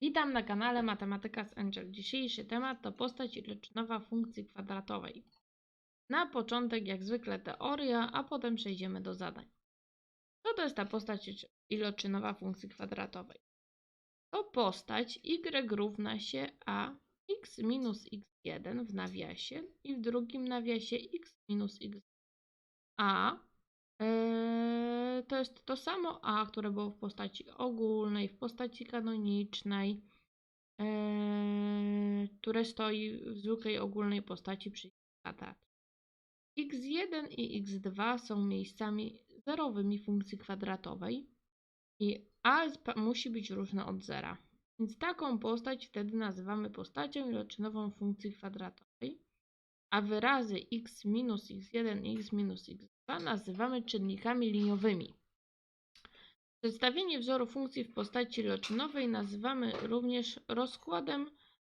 Witam na kanale Matematyka z Angel. Dzisiejszy temat to postać iloczynowa funkcji kwadratowej. Na początek jak zwykle teoria, a potem przejdziemy do zadań. Co to jest ta postać iloczynowa funkcji kwadratowej? To postać y równa się a x minus x1 w nawiasie i w drugim nawiasie x minus x a Eee, to jest to samo A, które było w postaci ogólnej, w postaci kanonicznej, eee, które stoi w zwykłej ogólnej postaci przy katacji. x1 i x2 są miejscami zerowymi funkcji kwadratowej i a musi być różne od zera. Więc taką postać wtedy nazywamy postacią iloczynową funkcji kwadratowej, a wyrazy x minus x1 i x minus x2 nazywamy czynnikami liniowymi. Przedstawienie wzoru funkcji w postaci iloczynowej nazywamy również rozkładem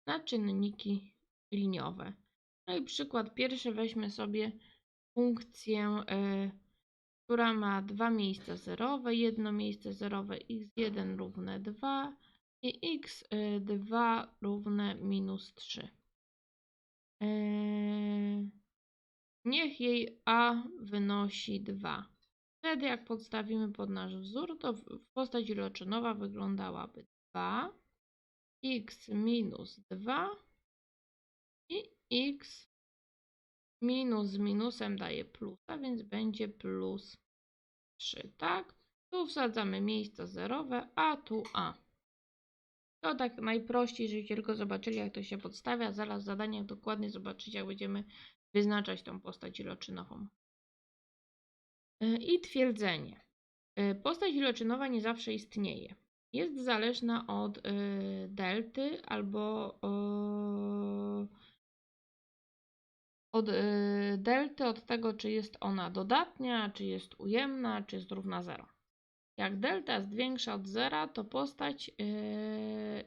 na czynniki liniowe. No i przykład pierwszy weźmy sobie funkcję, y, która ma dwa miejsca zerowe, jedno miejsce zerowe x1 równe 2 i x2 równe minus 3. Y, Niech jej a wynosi 2. Wtedy jak podstawimy pod nasz wzór, to postać iloczynowa wyglądałaby 2, x minus 2 i x minus z minusem daje plusa, więc będzie plus 3, tak? Tu wsadzamy miejsca zerowe, a tu a. To tak najprościej, żebyście tylko zobaczyli jak to się podstawia. Zaraz w zadaniach dokładnie zobaczycie jak będziemy wyznaczać tą postać iloczynową. E, I twierdzenie. E, postać iloczynowa nie zawsze istnieje. Jest zależna od e, delty albo od delty, od tego, czy jest ona dodatnia, czy jest ujemna, czy jest równa 0. Jak delta jest większa od zera, to postać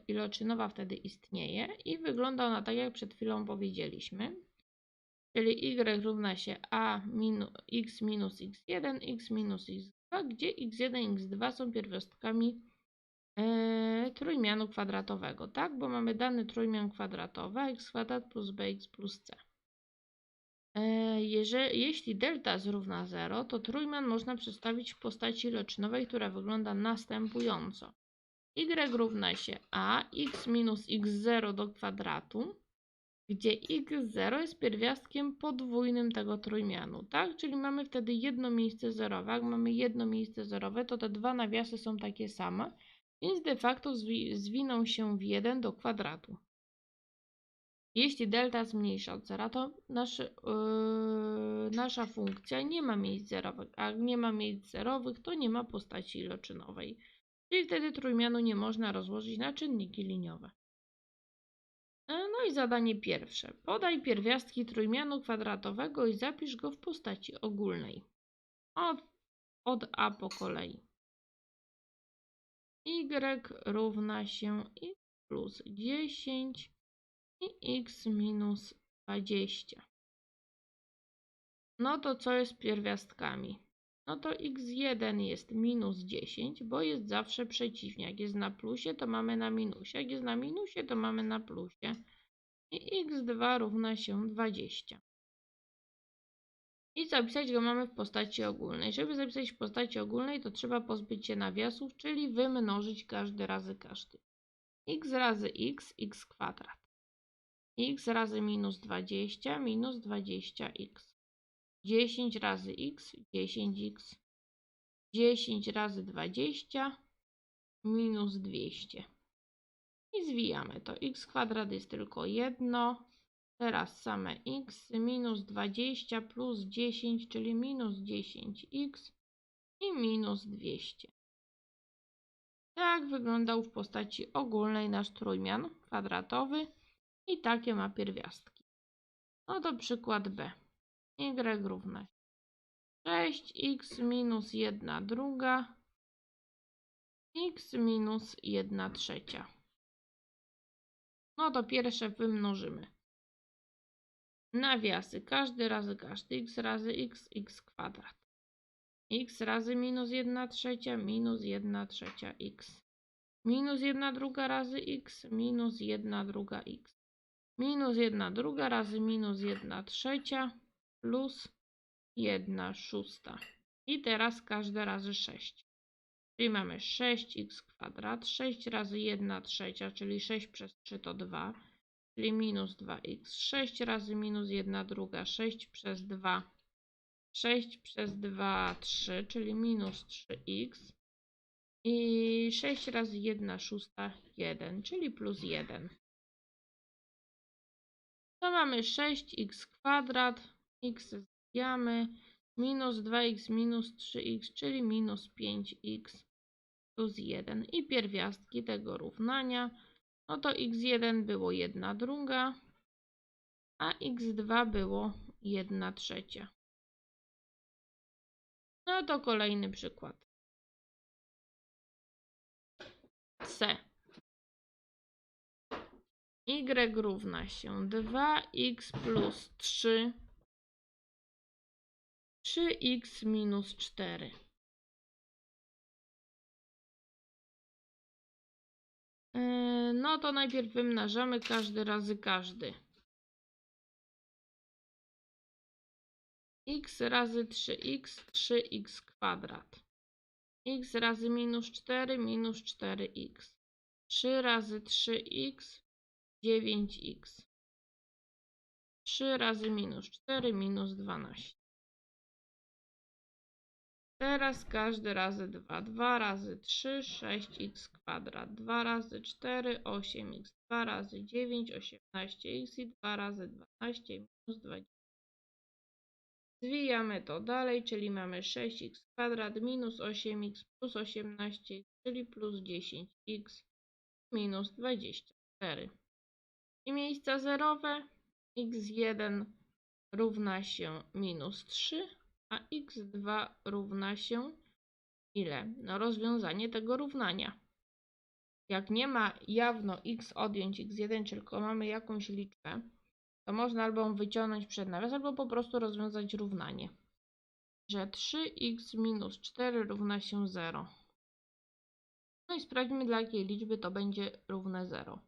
iloczynowa wtedy istnieje i wygląda ona tak, jak przed chwilą powiedzieliśmy czyli y równa się a minu, x minus x1, x minus x2, gdzie x1 i x2 są pierwiastkami e, trójmianu kwadratowego, tak? Bo mamy dany trójmian kwadratowy, x kwadrat plus bx plus c. E, jeżeli, jeśli delta jest równa 0, to trójmian można przedstawić w postaci iloczynowej, która wygląda następująco. y równa się a, x minus x0 do kwadratu, gdzie x0 jest pierwiastkiem podwójnym tego trójmianu, tak? Czyli mamy wtedy jedno miejsce zerowe. Jak mamy jedno miejsce zerowe, to te dwa nawiasy są takie same, więc de facto zwi zwiną się w 1 do kwadratu. Jeśli delta jest mniejsza od zera, to nasz, yy, nasza funkcja nie ma miejsc zerowych, a jak nie ma miejsc zerowych, to nie ma postaci iloczynowej. Czyli wtedy trójmianu nie można rozłożyć na czynniki liniowe. I zadanie pierwsze. Podaj pierwiastki trójmianu kwadratowego i zapisz go w postaci ogólnej. Od, od A po kolei. Y równa się x plus 10 i x minus 20. No to co jest pierwiastkami? no to x1 jest minus 10, bo jest zawsze przeciwnie. Jak jest na plusie, to mamy na minusie. Jak jest na minusie, to mamy na plusie. I x2 równa się 20. I zapisać go mamy w postaci ogólnej. Żeby zapisać w postaci ogólnej, to trzeba pozbyć się nawiasów, czyli wymnożyć każdy razy każdy. x razy x, x kwadrat. x razy minus 20, minus 20x. 10 razy x, 10x. 10 razy 20 minus 200. I zwijamy to. x kwadrat jest tylko jedno. Teraz same x minus 20 plus 10, czyli minus 10x i minus 200. Tak wyglądał w postaci ogólnej nasz trójmian kwadratowy i takie ma pierwiastki. No to przykład B y równa się 6x minus 1 druga x minus 1 trzecia. No to pierwsze wymnożymy. Nawiasy każdy razy każdy x razy x x kwadrat. x razy minus 1 trzecia minus 1 trzecia x. minus 1 druga razy x minus 1 druga x. Minus 1 druga razy minus 1 trzecia plus 1 szósta. I teraz każde razy 6. Czyli mamy 6x kwadrat, 6 razy 1 trzecia, czyli 6 przez 3 to 2, czyli minus 2x. 6 razy minus 1 druga, 6 przez 2, 6 przez 2, 3, czyli minus 3x. I 6 razy 1 szósta, 1, czyli plus 1. To mamy 6x kwadrat, x zbijamy, minus 2x minus 3x, czyli minus 5x plus 1. I pierwiastki tego równania, no to x1 było 1 druga, a x2 było 1 trzecia. No to kolejny przykład. C. Y równa się 2x plus 3 3x minus 4. Yy, no to najpierw wymnażamy każdy razy każdy. x razy 3x, 3x kwadrat. x razy minus 4, minus 4x. 3 razy 3x, 9x. 3 razy minus 4, minus 12. Teraz każdy razy 2. 2 razy 3, 6x kwadrat. 2 razy 4, 8x. 2 razy 9, 18x i 2 razy 12 minus 20. Zwijamy to dalej, czyli mamy 6x kwadrat minus 8x plus 18x, czyli plus 10x minus 24. I miejsca zerowe x1 równa się minus 3, a x2 równa się ile? No rozwiązanie tego równania. Jak nie ma jawno x odjąć x1, tylko mamy jakąś liczbę, to można albo wyciągnąć przed nawias, albo po prostu rozwiązać równanie. Że 3x minus 4 równa się 0. No i sprawdźmy dla jakiej liczby to będzie równe 0.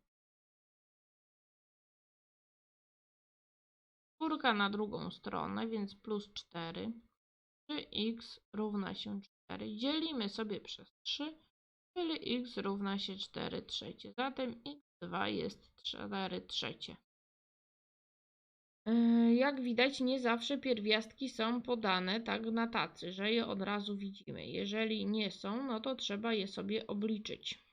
Czwórka na drugą stronę, więc plus 4. 3x równa się 4. Dzielimy sobie przez 3, czyli x równa się 4 trzecie. Zatem x2 jest 4 trzecie. Yy, jak widać, nie zawsze pierwiastki są podane tak na tacy, że je od razu widzimy. Jeżeli nie są, no to trzeba je sobie obliczyć.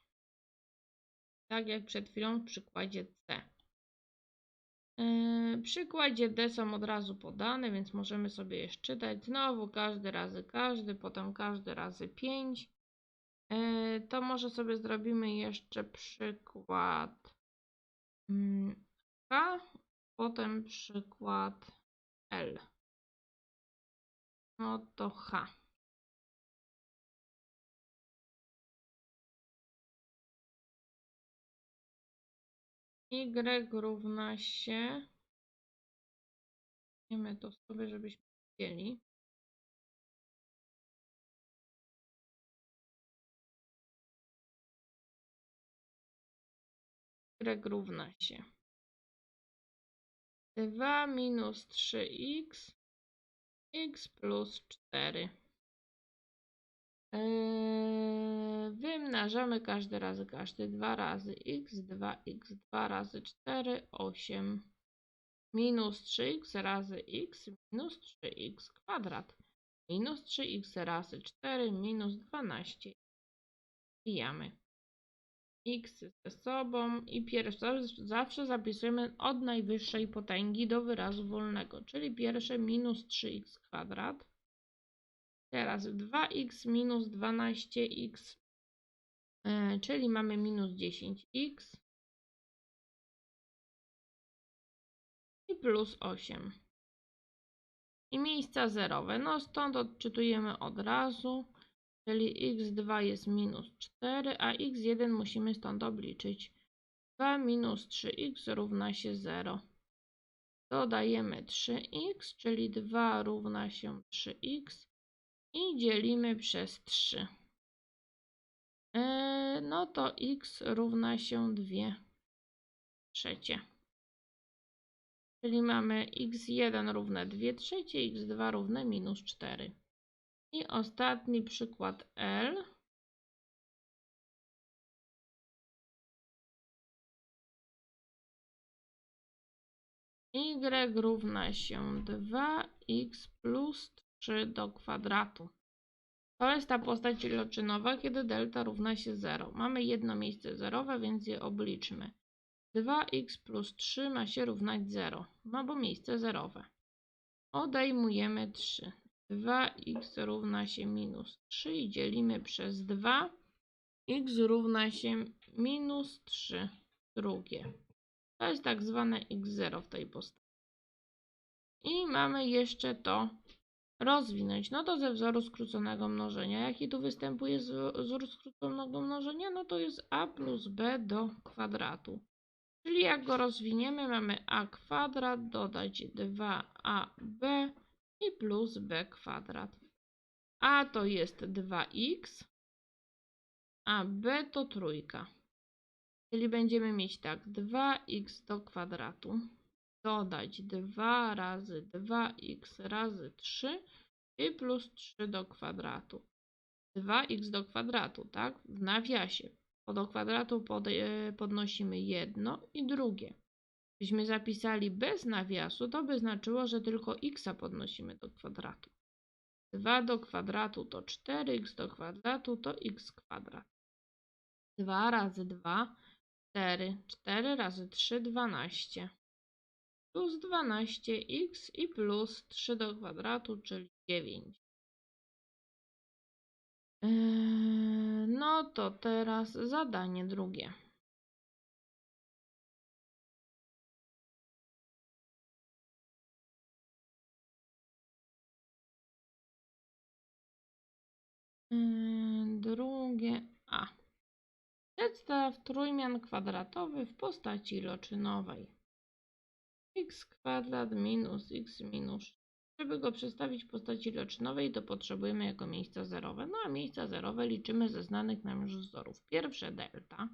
Tak jak przed chwilą w przykładzie C. W przykładzie D są od razu podane, więc możemy sobie je szczytać. Znowu każdy razy każdy, potem każdy razy 5. To może sobie zrobimy jeszcze przykład K, potem przykład L. No to H. Y równa się. Wiemy to sobie, żebyśmy widzieli. Y równa się 2 minus 3x x plus 4. Yy, wymnażamy każdy razy każdy 2 razy x, 2x, 2 razy 4, 8 minus 3x razy x minus 3x kwadrat. Minus 3x razy 4 minus 12. Wbijamy x ze sobą i pierwsze zawsze zapisujemy od najwyższej potęgi do wyrazu wolnego, czyli pierwsze minus 3x kwadrat Teraz 2x minus 12x, e, czyli mamy minus 10x i plus 8. I miejsca zerowe, no stąd odczytujemy od razu, czyli x2 jest minus 4, a x1 musimy stąd obliczyć. 2 minus 3x równa się 0. Dodajemy 3x, czyli 2 równa się 3x i dzielimy przez 3. Yy, no to x równa się 2 trzecie. Czyli mamy x1 równe 2 trzecie, x2 równe minus 4. I ostatni przykład L. y równa się 2x plus 3 do kwadratu. To jest ta postać iloczynowa, kiedy delta równa się 0. Mamy jedno miejsce zerowe, więc je obliczmy. 2x plus 3 ma się równać 0, no bo miejsce zerowe. Odejmujemy 3. 2x równa się minus 3 i dzielimy przez 2. x równa się minus 3 drugie. To jest tak zwane x0 w tej postaci. I mamy jeszcze to rozwinąć. No to ze wzoru skróconego mnożenia. Jaki tu występuje wzór skróconego mnożenia? No to jest a plus b do kwadratu. Czyli jak go rozwiniemy, mamy a kwadrat dodać 2ab i plus b kwadrat. a to jest 2x, a b to trójka. Czyli będziemy mieć tak 2x do kwadratu dodać 2 razy 2x razy 3 i plus 3 do kwadratu. 2x do kwadratu, tak? W nawiasie. Po do kwadratu pod, e, podnosimy jedno i drugie. Gdybyśmy zapisali bez nawiasu, to by znaczyło, że tylko x podnosimy do kwadratu. 2 do kwadratu to 4x do kwadratu to x kwadrat. 2 razy 2 4. 4 razy 3 12. Plus 12x i plus 3 do kwadratu, czyli 9. Eee, no to teraz zadanie drugie. Eee, drugie A. Przedstaw trójmian kwadratowy w postaci iloczynowej. X kwadrat minus x minus żeby go przedstawić w postaci iloczynowej, to potrzebujemy jako miejsca zerowe. No a miejsca zerowe liczymy ze znanych nam już wzorów. Pierwsze delta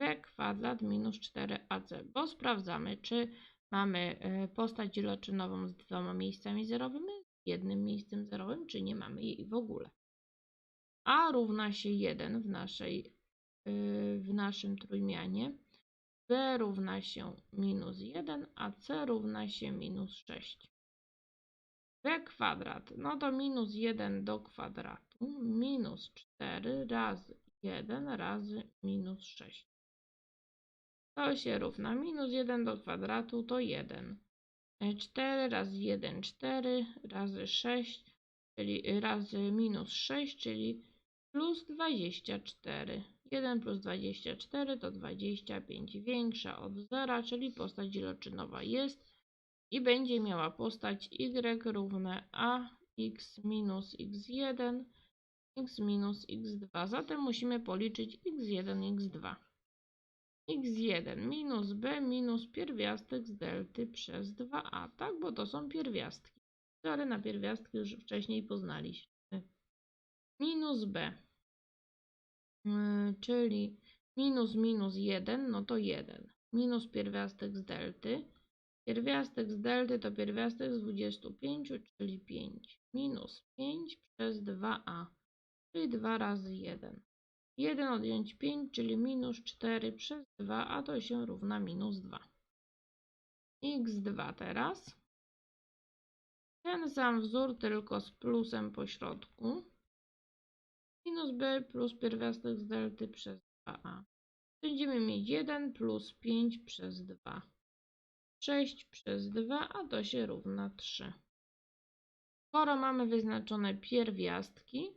b kwadrat minus 4ac, bo sprawdzamy, czy mamy e, postać iloczynową z dwoma miejscami zerowymi, jednym miejscem zerowym, czy nie mamy jej w ogóle. a równa się 1 w, naszej, e, w naszym trójmianie, b równa się minus 1, a c równa się minus 6 b kwadrat, no to minus 1 do kwadratu, minus 4 razy 1 razy minus 6. To się równa minus 1 do kwadratu to 1. 4 razy 1, 4 razy 6, czyli razy minus 6, czyli plus 24. 1 plus 24 to 25, większa od 0, czyli postać iloczynowa jest i będzie miała postać y równe a x minus x1 x minus x2. Zatem musimy policzyć x1, x2. x1 minus b minus pierwiastek z delty przez 2a, tak? Bo to są pierwiastki. Wzory na pierwiastki już wcześniej poznaliśmy. Minus b, czyli minus minus 1, no to 1. Minus pierwiastek z delty Pierwiastek z delty to pierwiastek z 25, czyli 5. Minus 5 przez 2a, czyli 2 razy 1. 1 odjąć 5, czyli minus 4 przez 2, a to się równa minus 2. x2 teraz. Ten sam wzór, tylko z plusem po środku. Minus b plus pierwiastek z delty przez 2a. Będziemy mieć 1 plus 5 przez 2. 6 przez 2, a to się równa 3. Skoro mamy wyznaczone pierwiastki,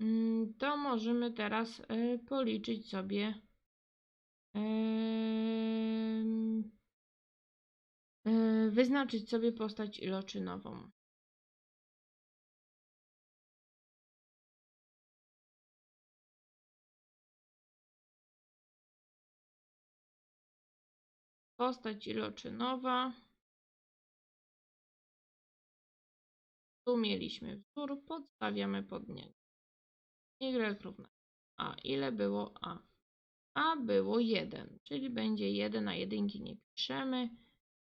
mm, to możemy teraz e, policzyć sobie e, wyznaczyć sobie postać iloczynową. Postać iloczynowa. Tu mieliśmy wzór, podstawiamy pod niego. y równa a. Ile było a? A było 1, czyli będzie 1, a jedynki nie piszemy.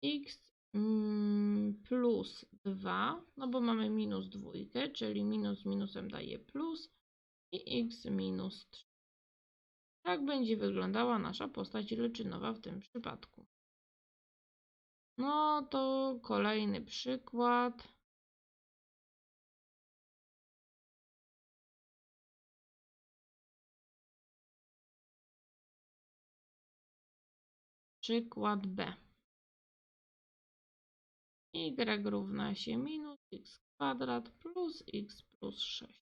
x mm, plus 2, no bo mamy minus dwójkę, czyli minus minusem daje plus i x minus 3. Tak będzie wyglądała nasza postać iloczynowa w tym przypadku. No to kolejny przykład. Przykład B. y równa się minus x kwadrat plus x plus 6.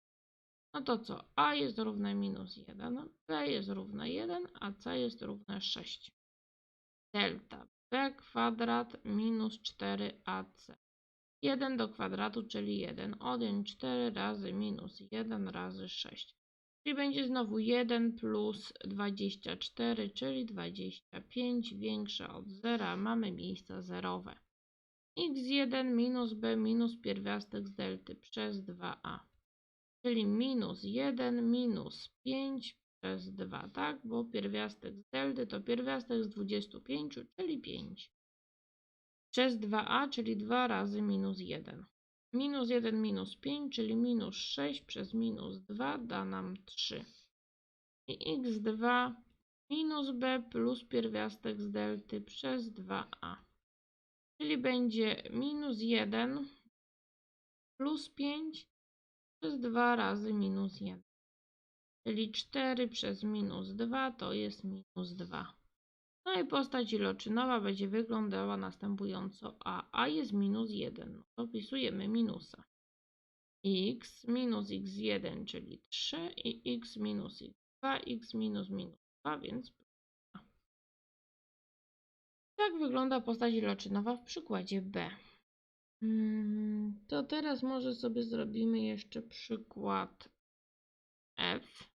No to co? a jest równe minus 1, b jest równe 1, a c jest równe 6. Delta b kwadrat minus 4ac. 1 do kwadratu, czyli 1. Odjąć 4 razy minus 1 razy 6. Czyli będzie znowu 1 plus 24, czyli 25 większe od 0. Mamy miejsca zerowe. x1 minus b minus pierwiastek z delty przez 2a. Czyli minus 1 minus 5 przez 2, tak? Bo pierwiastek z delty to pierwiastek z 25, czyli 5. Przez 2a, czyli 2 razy minus 1. Minus 1 minus 5, czyli minus 6 przez minus 2 da nam 3. I x2 minus b plus pierwiastek z delty przez 2a. Czyli będzie minus 1 plus 5 przez 2 razy minus 1. Czyli 4 przez minus 2 to jest minus 2. No i postać iloczynowa będzie wyglądała następująco a. a jest minus 1. No to wpisujemy minusa. x minus x1, czyli 3 i x minus x2, x minus minus 2, więc tak wygląda postać iloczynowa w przykładzie B. Hmm, to teraz może sobie zrobimy jeszcze przykład F.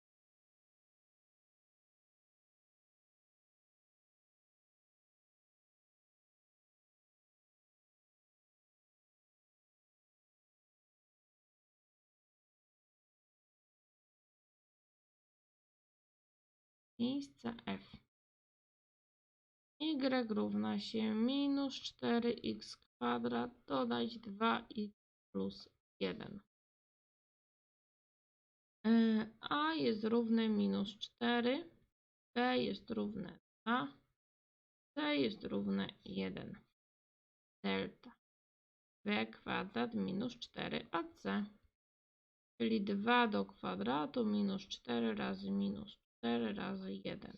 miejsca f. y równa się minus 4x kwadrat dodać 2x plus 1. E, a jest równe minus 4, b jest równe 2, c jest równe 1. Delta b kwadrat minus 4ac, czyli 2 do kwadratu minus 4 razy minus 4 razy 1.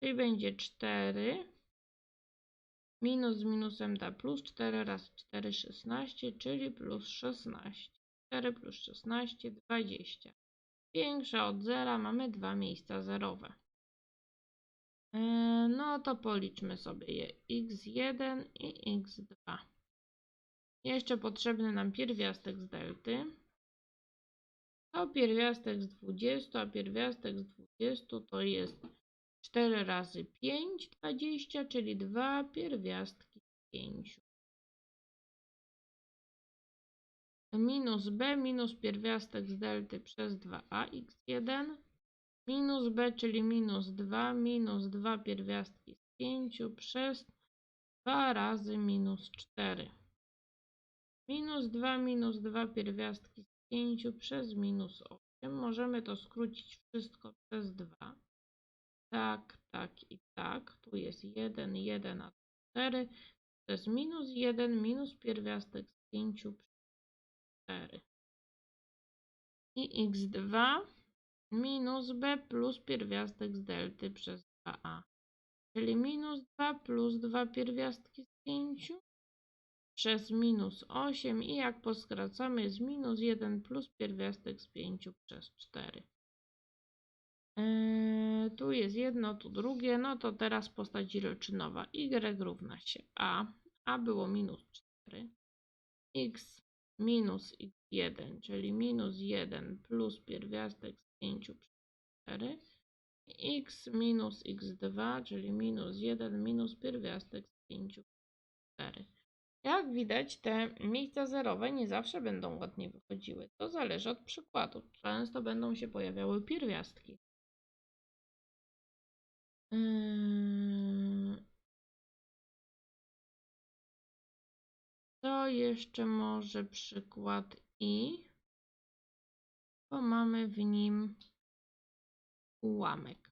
Czyli będzie 4 minus z minusem da plus 4 razy 4 16, czyli plus 16. 4 plus 16 20. Większe od zera mamy dwa miejsca zerowe. E, no to policzmy sobie je x1 i x2. Jeszcze potrzebny nam pierwiastek z delty. To pierwiastek z 20, a pierwiastek z 20 to jest 4 razy 5, 20, czyli 2 pierwiastki z 5. Minus b minus pierwiastek z delty przez 2a x1 minus b, czyli minus 2, minus 2 pierwiastki z 5 przez 2 razy minus 4. Minus 2, minus 2 pierwiastki z 5 przez minus 8. Możemy to skrócić wszystko przez 2. Tak, tak i tak. Tu jest 1, 1, a 4. To jest minus 1, minus pierwiastek z 5 przez 4. I x2 minus b plus pierwiastek z delty przez 2a. Czyli minus 2 plus 2 pierwiastki z 5 przez minus 8 i jak poskracamy jest minus 1 plus pierwiastek z 5 przez 4. Yy, tu jest jedno, tu drugie, no to teraz postać iloczynowa. y równa się a, a było minus 4, x minus x1, czyli minus 1 plus pierwiastek z 5 przez 4, x minus x2, czyli minus 1 minus pierwiastek z 5 przez 4. Jak widać, te miejsca zerowe nie zawsze będą ładnie wychodziły. To zależy od przykładu. Często będą się pojawiały pierwiastki. Yy... To jeszcze może przykład i, bo mamy w nim ułamek.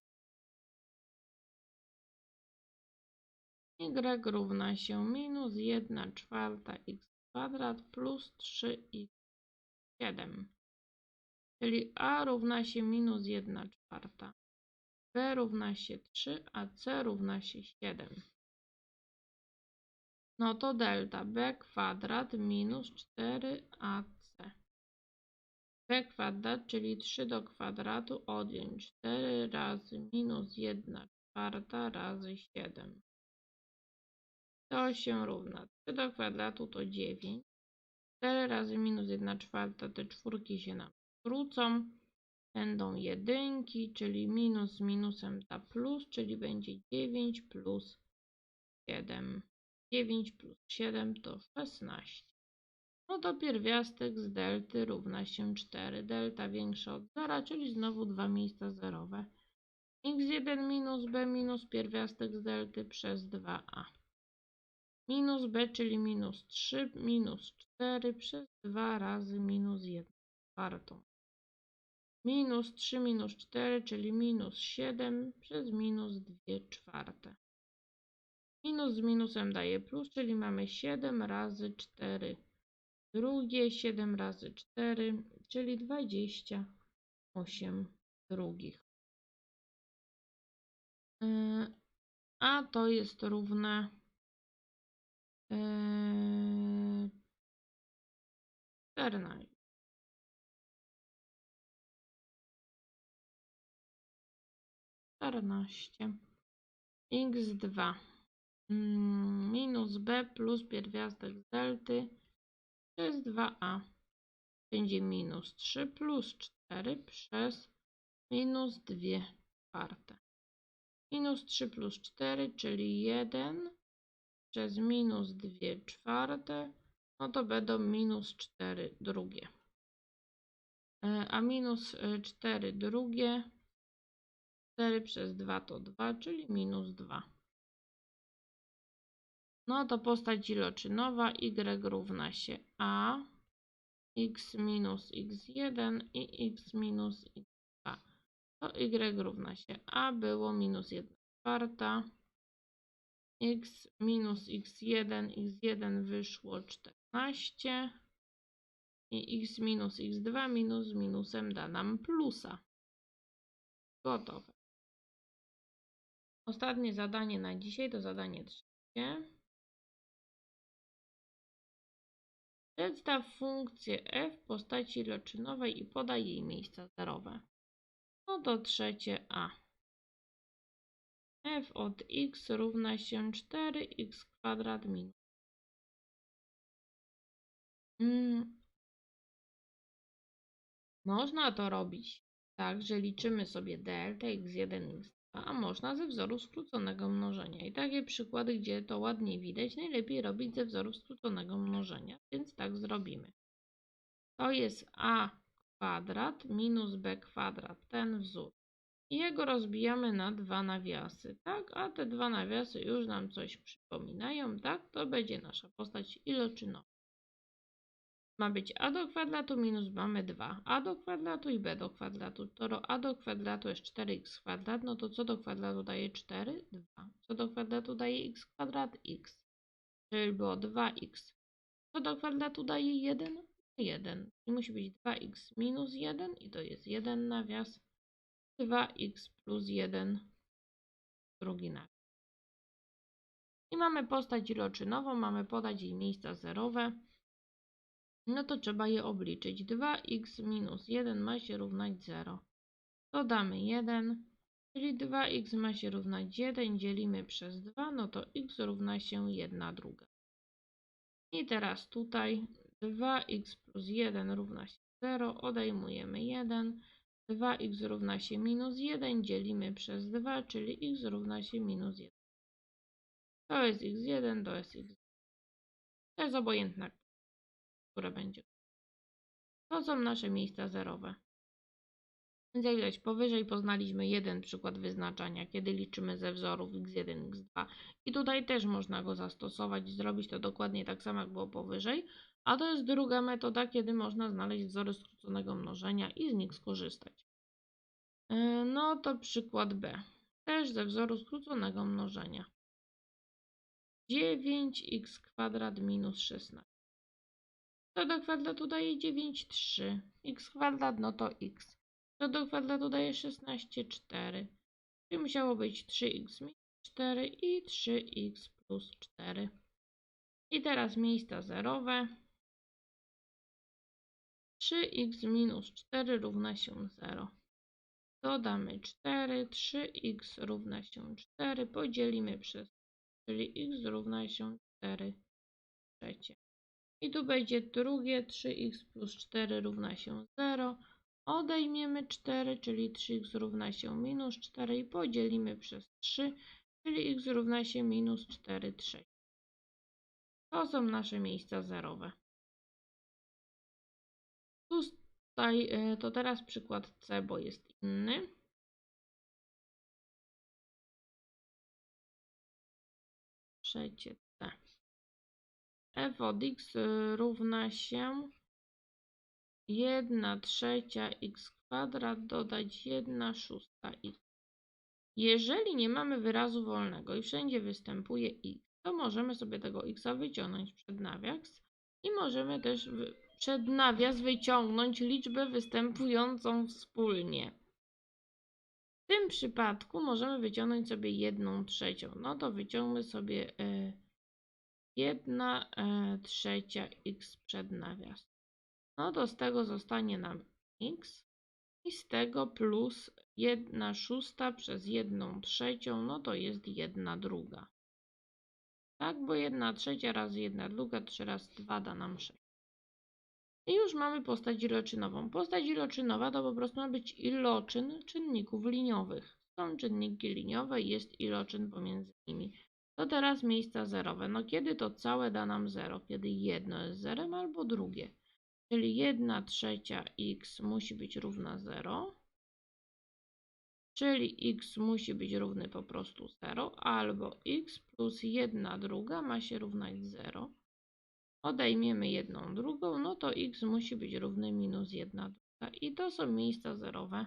Y równa się minus 1 czwarta x kwadrat plus 3x 7. Czyli a równa się minus 1 czwarta, b równa się 3, a c równa się 7. No to delta b kwadrat minus 4ac. b kwadrat, czyli 3 do kwadratu odjąć 4 razy minus 1 czwarta razy 7. To się równa 3 do kwadratu to 9. 4 razy minus 1 czwarta, te czwórki się nam skrócą. Będą jedynki, czyli minus z minusem da plus, czyli będzie 9 plus 7. 9 plus 7 to 16. No to pierwiastek z delty równa się 4. Delta większa od 0, czyli znowu dwa miejsca zerowe. x1 minus b minus pierwiastek z delty przez 2a. Minus b, czyli minus 3, minus 4 przez 2 razy minus 1 czwartą. Minus 3 minus 4, czyli minus 7 przez minus 2 czwarte. Minus z minusem daje plus, czyli mamy 7 razy 4 drugie, 7 razy 4, czyli 28 drugich. Yy, a to jest równe 14. Yy, 14. x2 mm, minus b plus pierwiastek z delty przez 2a będzie minus 3 plus 4 przez minus 2 czwarte. Minus 3 plus 4, czyli 1 przez minus 2 czwarte, no to będą minus 4 drugie. E, a minus 4 drugie, 4 przez 2 to 2, czyli minus 2. No to postać iloczynowa y równa się a, x minus x1 i x minus x2. To y równa się a było minus 1 czwarta, x minus x1, x1 wyszło 14 i x minus x2 minus minusem da nam plusa. Gotowe. Ostatnie zadanie na dzisiaj to zadanie trzecie. Przedstaw funkcję f w postaci iloczynowej i podaj jej miejsca zerowe. No to trzecie a f od x równa się 4x kwadrat minus. Hmm. Można to robić tak, że liczymy sobie delta x1, x2, a można ze wzoru skróconego mnożenia. I takie przykłady, gdzie to ładnie widać, najlepiej robić ze wzoru skróconego mnożenia, więc tak zrobimy. To jest a kwadrat minus b kwadrat, ten wzór. I jego rozbijamy na dwa nawiasy, tak? A te dwa nawiasy już nam coś przypominają, tak? To będzie nasza postać iloczynowa. Ma być a do kwadratu minus mamy 2 a do kwadratu i b do kwadratu. To a do kwadratu jest 4x kwadrat, no to co do kwadratu daje 4? 2. Co do kwadratu daje x kwadrat? x. Czyli było 2x. Co do kwadratu daje 1? 1. I musi być 2x minus 1 i to jest 1 nawias 2x plus 1 drugi nawias. I mamy postać iloczynową, mamy podać jej miejsca zerowe. No to trzeba je obliczyć. 2x minus 1 ma się równać 0. Dodamy 1, czyli 2x ma się równać 1, dzielimy przez 2, no to x równa się 1 druga. I teraz tutaj 2x plus 1 równa się 0, odejmujemy 1, 2x równa się minus 1, dzielimy przez 2, czyli x równa się minus 1. To jest x1, to jest x2. To jest obojętne, które będzie. To są nasze miejsca zerowe. Więc jak widać, powyżej poznaliśmy jeden przykład wyznaczania, kiedy liczymy ze wzorów x1, x2. I tutaj też można go zastosować zrobić to dokładnie tak samo, jak było powyżej. A to jest druga metoda, kiedy można znaleźć wzory skróconego mnożenia i z nich skorzystać. Yy, No to przykład B. Też ze wzoru skróconego mnożenia. 9x kwadrat minus 16. Co do kwadratu daje 9, 3. x kwadrat, no to x. Co do kwadratu daje 16, 4. Czyli musiało być 3x minus 4 i 3x plus 4. I teraz miejsca zerowe. 3x minus 4 równa się 0. Dodamy 4, 3x równa się 4, podzielimy przez, czyli x równa się 4 trzecie. I tu będzie drugie 3x plus 4 równa się 0. Odejmiemy 4, czyli 3x równa się minus 4 i podzielimy przez 3, czyli x równa się minus 4 trzecie. To są nasze miejsca zerowe. Tutaj y, to teraz przykład C, bo jest inny. Trzecie C. f od x y, równa się 1 trzecia x kwadrat dodać 1 szósta x. Jeżeli nie mamy wyrazu wolnego i wszędzie występuje x, to możemy sobie tego x wyciągnąć przed nawias i możemy też przed nawias wyciągnąć liczbę występującą wspólnie. W tym przypadku możemy wyciągnąć sobie jedną trzecią. No to wyciągmy sobie y, 1 y, trzecia x przed nawias. No to z tego zostanie nam x i z tego plus 1 szósta przez 1 trzecią, no to jest 1 druga. Tak, bo 1 trzecia razy 1 druga, 3 razy 2 da nam 6. I już mamy postać iloczynową. Postać iloczynowa to po prostu ma być iloczyn czynników liniowych. Są czynniki liniowe jest iloczyn pomiędzy nimi. To teraz miejsca zerowe. No kiedy to całe da nam 0? Kiedy jedno jest zerem albo drugie. Czyli 1 trzecia x musi być równa 0. Czyli x musi być równy po prostu 0. Albo x plus 1 druga ma się równać 0 odejmiemy jedną drugą, no to x musi być równy minus 1 druga. I to są miejsca zerowe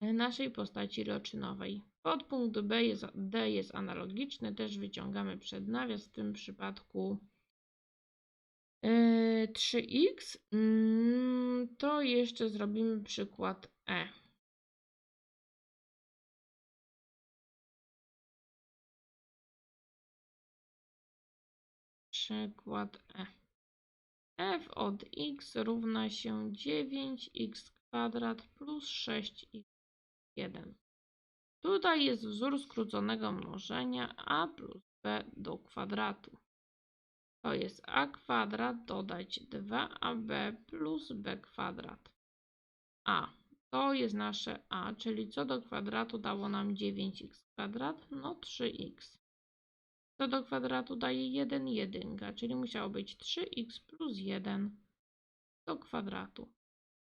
naszej postaci roczynowej. Podpunkt B jest, D jest analogiczny, też wyciągamy przed nawias, w tym przypadku 3x. Yy, mm, to jeszcze zrobimy przykład E. Przykład E. f od x równa się 9x kwadrat plus 6x1. Tutaj jest wzór skróconego mnożenia a plus b do kwadratu. To jest a kwadrat dodać 2ab plus b kwadrat. A to jest nasze a, czyli co do kwadratu dało nam 9x kwadrat, no 3x. Co do kwadratu daje 1 jedynka, czyli musiało być 3x plus 1 do kwadratu.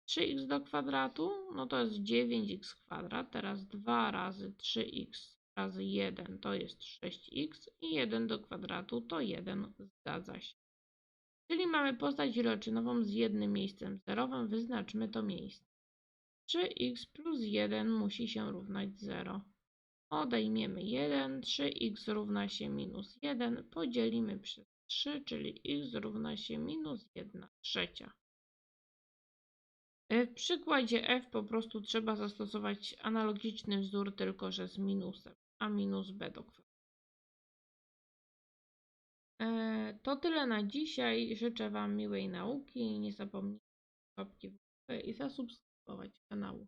3x do kwadratu, no to jest 9x kwadrat, teraz 2 razy 3x razy 1 to jest 6x i 1 do kwadratu to 1, zgadza się. Czyli mamy postać iloczynową z jednym miejscem zerowym, wyznaczmy to miejsce. 3x plus 1 musi się równać 0. Odejmiemy 1, 3x równa się minus 1, podzielimy przez 3, czyli x równa się minus 1 trzecia. W przykładzie f po prostu trzeba zastosować analogiczny wzór, tylko że z minusem, a minus b do kwadratu. E, to tyle na dzisiaj. Życzę Wam miłej nauki. Nie zapomnijcie łapki w górę i zasubskrybować kanału.